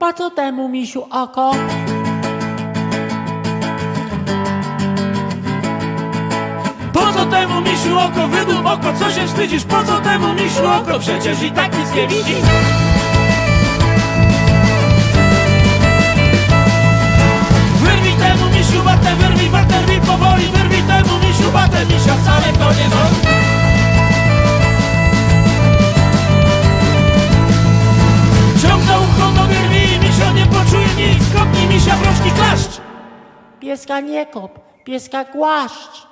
Po co temu misiu oko? Po co temu misiu oko, wydób oko, co się wstydzisz? Po co temu misiu oko, przecież i tak nic nie widzi Pieska nie kop, pieska głaszcz.